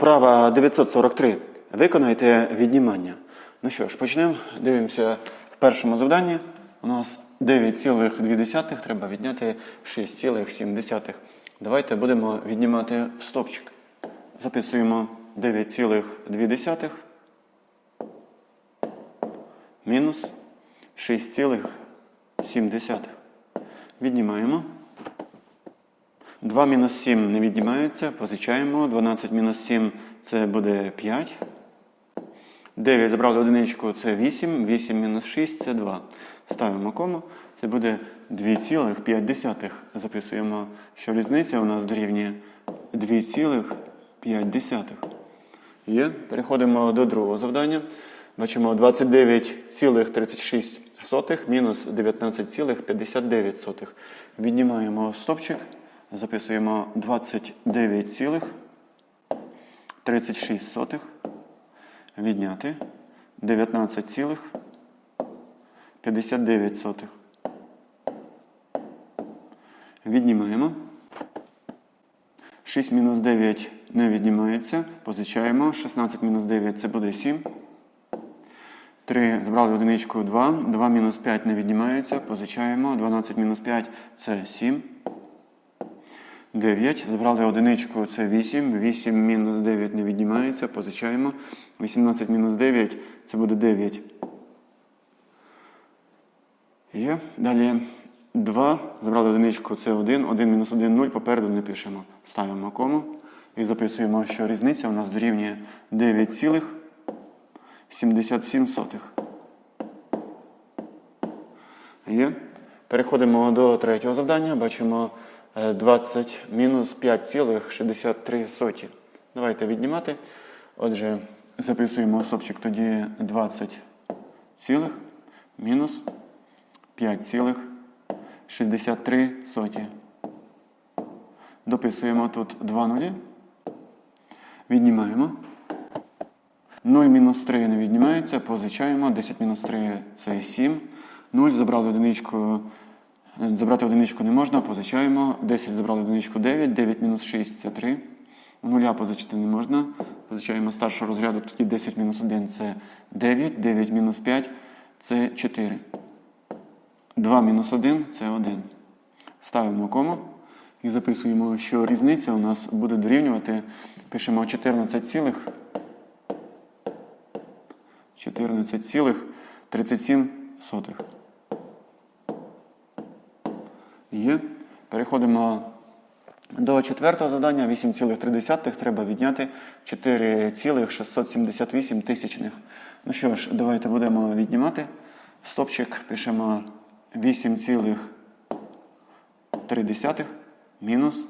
Вправа 943. Виконайте віднімання. Ну що ж, почнемо. Дивимося в першому завданні. У нас 9,2 треба відняти 6,7. Давайте будемо віднімати в стопчик. Записуємо 9,2 мінус 6,7. Віднімаємо. 2 мінус 7 не віднімається, позичаємо. 12 мінус 7 це буде 5. 9 забрали одиничку, це 8. 8 мінус 6 це 2. Ставимо кому. Це буде 2,5. Записуємо, що різниця у нас дорівнює 2,5. Є. Переходимо до другого завдання. Бачимо 29,36 мінус 19,59. Віднімаємо стопчик. Записуємо 29,36. Відняти 19,59. Віднімаємо. 6 мінус 9 не віднімається. Позичаємо. 16 мінус 9 це буде 7. 3 збрали одиничку 2. 2 мінус 5 не віднімається. Позичаємо. 12 мінус 5 це 7. 9. Збрали одиничку це 8. 8 мінус 9 не віднімається. Позичаємо. 18 мінус 9 це буде 9. Є. Далі 2. Забрали одиничку це 1. 1 мінус 1 0. Попереду не пишемо. Ставимо кому. І записуємо, що різниця у нас дорівнює 9,77. Є. Переходимо до третього завдання. Бачимо 20 мінус 5,63. Давайте віднімати. Отже, записуємо стопчик тоді 20 цілих мінус 5,63. Дописуємо тут 2 нулі. Віднімаємо. 0 мінус 3 не віднімається, позичаємо. 10 мінус 3 це 7. 0 забрали одиничку. Е, Забрати одиничку не можна, позичаємо. 10 забрали одиничку 9, 9 мінус 6 це 3. Нуля позичити не можна. Позичаємо старшого розряду, тоді 10 мінус 1 це 9, 9 мінус 5 це 4. 2 мінус 1 це 1. Ставимо кому і записуємо, що різниця у нас буде дорівнювати. Пишемо 14 цілих 14,37. Є. Переходимо до четвертого завдання. 8,3 треба відняти 4,678 тисячних. Ну що ж, давайте будемо віднімати. Стопчик пишемо 8,3 мінус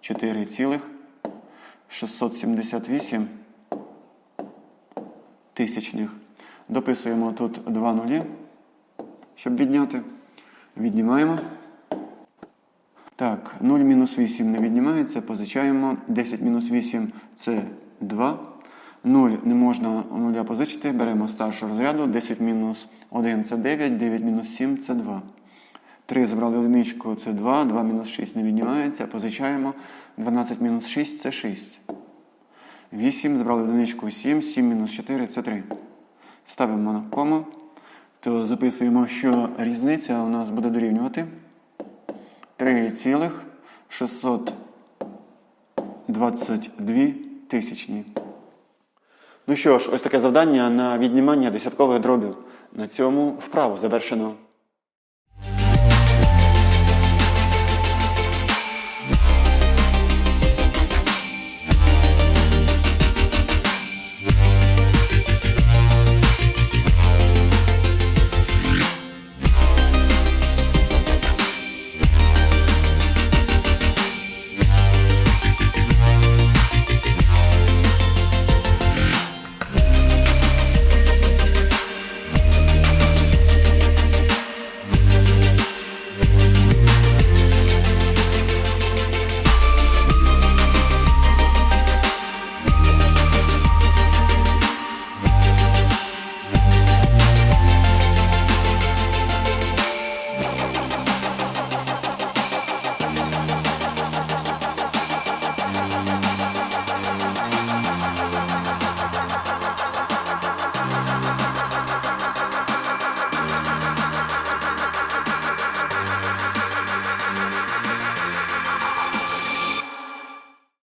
4,678 тисячних. Дописуємо тут 2 нулі, щоб відняти. Віднімаємо. Так, 0 мінус 8 не віднімається, позичаємо. 10 мінус 8 це 2. 0 не можна у нуля позичити, беремо старшого розряду. 10 мінус 1 це 9, 9 мінус 7 це 2. 3 забрали одиничку це 2, 2 мінус 6 не віднімається, позичаємо. 12 мінус 6 це 6. 8 забрали одиничку 7, 7 мінус 4 це 3. Ставимо на кому, то записуємо, що різниця у нас буде дорівнювати 3,622 тисячні. Ну що ж, ось таке завдання на віднімання десяткових дробів. На цьому вправу завершено.